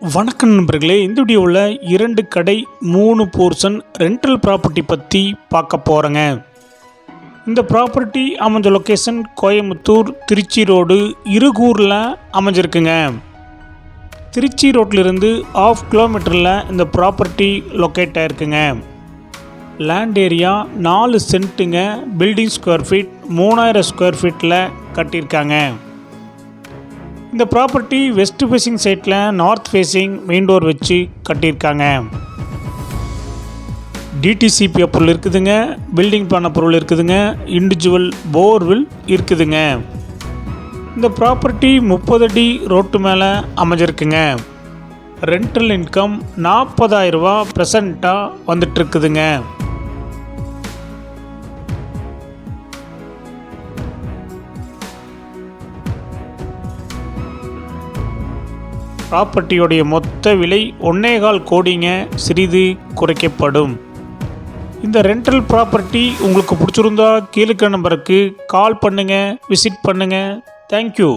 வணக்கம் நண்பர்களே இந்த வீடியோவில் இரண்டு கடை மூணு போர்ஷன் ரெண்டல் ப்ராப்பர்ட்டி பற்றி பார்க்க போகிறேங்க இந்த ப்ராப்பர்ட்டி அமைஞ்ச லொக்கேஷன் கோயம்புத்தூர் திருச்சி ரோடு இருகூரில் அமைஞ்சிருக்குங்க. திருச்சி ரோட்டிலிருந்து ஆஃப் கிலோமீட்டரில் இந்த ப்ராப்பர்ட்டி லொக்கேட் ஆயிருக்குங்க. லேண்ட் ஏரியா நாலு சென்ட்டுங்க பில்டிங் ஸ்கொயர் ஃபீட் மூணாயிரம் ஸ்கொயர் ஃபீட்டில் கட்டியிருக்காங்க. இந்த ப்ராப்பர்ட்டி வெஸ்ட் ஃபேஸிங் சைட்டில் நார்த் ஃபேஸிங் மெயின் டோர் வச்சு கட்டியிருக்காங்க. டிடிசிபி பொருள் இருக்குதுங்க பில்டிங் பண்ண பொருள் இருக்குதுங்க இண்டிவிஜுவல் போர்வில் இருக்குதுங்க. இந்த ப்ராப்பர்ட்டி முப்பது அடி ரோட்டு மேலே அமைஞ்சிருக்குங்க. ரெண்டல் இன்கம் நாற்பதாயிரரூபா ப்ரெசண்ட்டாக வந்துட்டுருக்குதுங்க ப்ராப்பர்ட்டியோடைய மொத்த விலை ஒன்னேகால் கோடிங்க சிறிது குறைக்கப்படும். இந்த ரெண்டல் ப்ராப்பர்ட்டி உங்களுக்கு பிடிச்சிருந்தா கீழுக்க நம்பருக்கு கால் பண்ணுங்கள் விசிட் பண்ணுங்கள் தேங்க்யூ